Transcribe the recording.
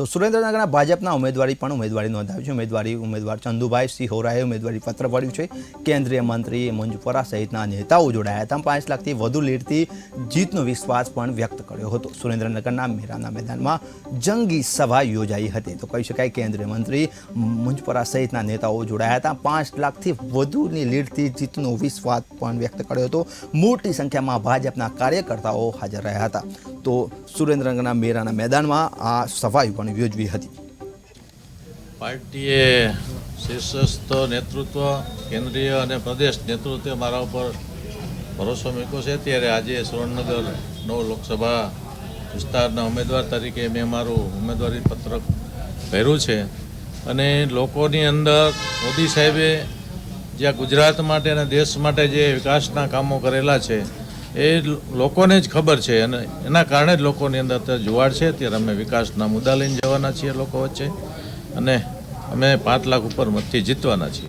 તો સુરેન્દ્રનગરના ભાજપના ઉમેદવારી પણ ઉમેદવારી નોંધાવી છે. ઉમેદવારી ઉમેદવાર ચંદુભાઈ સિંહ હોરાએ ઉમેદવારી પત્ર ભર્યું છે. કેન્દ્રીય મંત્રી મંજુપરા સહિતના નેતાઓ જોડાયા હતા. પાંચ લાખથી વધુ લીડથી જીતનો વિશ્વાસ પણ વ્યક્ત કર્યો હતો. સુરેન્દ્રનગરના મેરાના મેદાનમાં જંગી સભા યોજાઈ હતી. તો કહી શકાય કેન્દ્રીય મંત્રી મંજુપરા સહિતના નેતાઓ જોડાયા હતા. પાંચ લાખથી વધુની લીડથી જીતનો વિશ્વાસ પણ વ્યક્ત કર્યો હતો. મોટી સંખ્યામાં ભાજપના કાર્યકર્તાઓ હાજર રહ્યા હતા. તો સુરેન્દ્રનગરના મેરાના મેદાનમાં આ સભા પણ યોજવી હતી. પાર્ટીએ શીર્ષસ્થ નેતૃત્વ, કેન્દ્રીય અને પ્રદેશ નેતૃત્વ મારા ઉપર ભરોસો મૂક્યો છે. ત્યારે આજે સુવર્ણનગર નો લોકસભા વિસ્તારના ઉમેદવાર તરીકે મેં મારું ઉમેદવારી પત્રક ભર્યું છે. અને લોકોની અંદર મોદી સાહેબે જ્યાં ગુજરાત માટે અને દેશ માટે જે વિકાસના કામો કરેલા છે એ લોકોને જ ખબર છે અને એના કારણે જ લોકોની અંદર અત્યારે જુવાળ છે. ત્યારે અમે વિકાસના મુદ્દા લઈને જવાના છીએ લોકો વચ્ચે અને અમે પાંચ લાખ ઉપર મતથી જીતવાના છીએ.